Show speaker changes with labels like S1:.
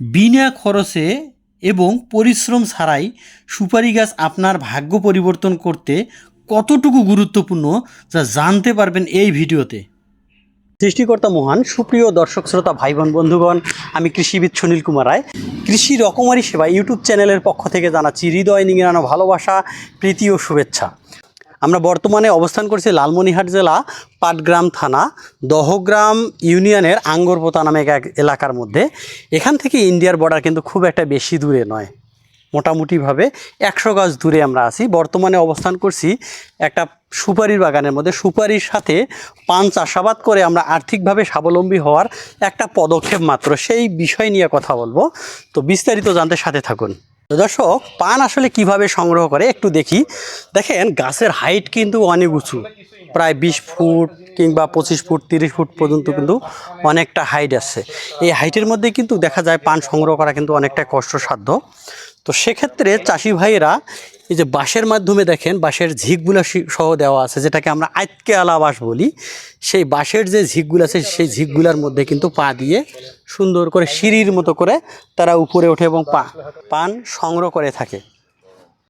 S1: বিনা খরচে এবং পরিশ্রম ছাড়াই সুপারি গাছ আপনার ভাগ্য পরিবর্তন করতে কতটুকু গুরুত্বপূর্ণ যা জানতে পারবেন এই ভিডিওতে। সৃষ্টিকর্তা মহান, সুপ্রিয় দর্শক, শ্রোতা ভাই বোন বন্ধুগণ, আমি কৃষিবিদ সুনীল কুমার রায়। কৃষি রকমারি সেবা ইউটিউব চ্যানেলের পক্ষ থেকে জানাচ্ছি হৃদয় নিংড়ানো ভালোবাসা, প্রীতি ও শুভেচ্ছা। আমরা বর্তমানে অবস্থান করছি লালমনিহাট জেলা, পাটগ্রাম থানা, দহগ্রাম ইউনিয়নের আঙ্গরপোতা নামে এক এলাকার মধ্যে। এখান থেকে ইন্ডিয়ার বর্ডার কিন্তু খুব একটা বেশি দূরে নয়। মোটামুটিভাবে একশো গাছ দূরে আমরা আছি। বর্তমানে অবস্থান করছি একটা সুপারির বাগানের মধ্যে। সুপারির সাথে পান চাষাবাদ করে আমরা আর্থিকভাবে স্বাবলম্বী হওয়ার একটা পদক্ষেপ মাত্র। সেই বিষয় নিয়ে কথা বলব। তো বিস্তারিত জানতে সাথে থাকুন। তো দর্শক, পান আসলে কীভাবে সংগ্রহ করে একটু দেখি। দেখেন, গাছের হাইট কিন্তু অনেক উঁচু। প্রায় বিশ ফুট কিংবা পঁচিশ ফুট, তিরিশ ফুট পর্যন্ত কিন্তু অনেকটা হাইট আছে। এই হাইটের মধ্যে কিন্তু দেখা যায় পান সংগ্রহ করা কিন্তু অনেকটা কষ্টসাধ্য। তো সেক্ষেত্রে চাষি ভাইয়েরা এই যে বাঁশের মাধ্যমে দেখেন, বাঁশের ঝিকগুলো সহ দেওয়া আছে, যেটাকে আমরা আতকে আলা বাঁশ বলি। সেই বাঁশের যে ঝিকগুলো আছে, সেই ঝিকগুলোর মধ্যে কিন্তু পা দিয়ে সুন্দর করে সিঁড়ির মতো করে তারা উপরে ওঠে এবং পা পান সংগ্রহ করে থাকে।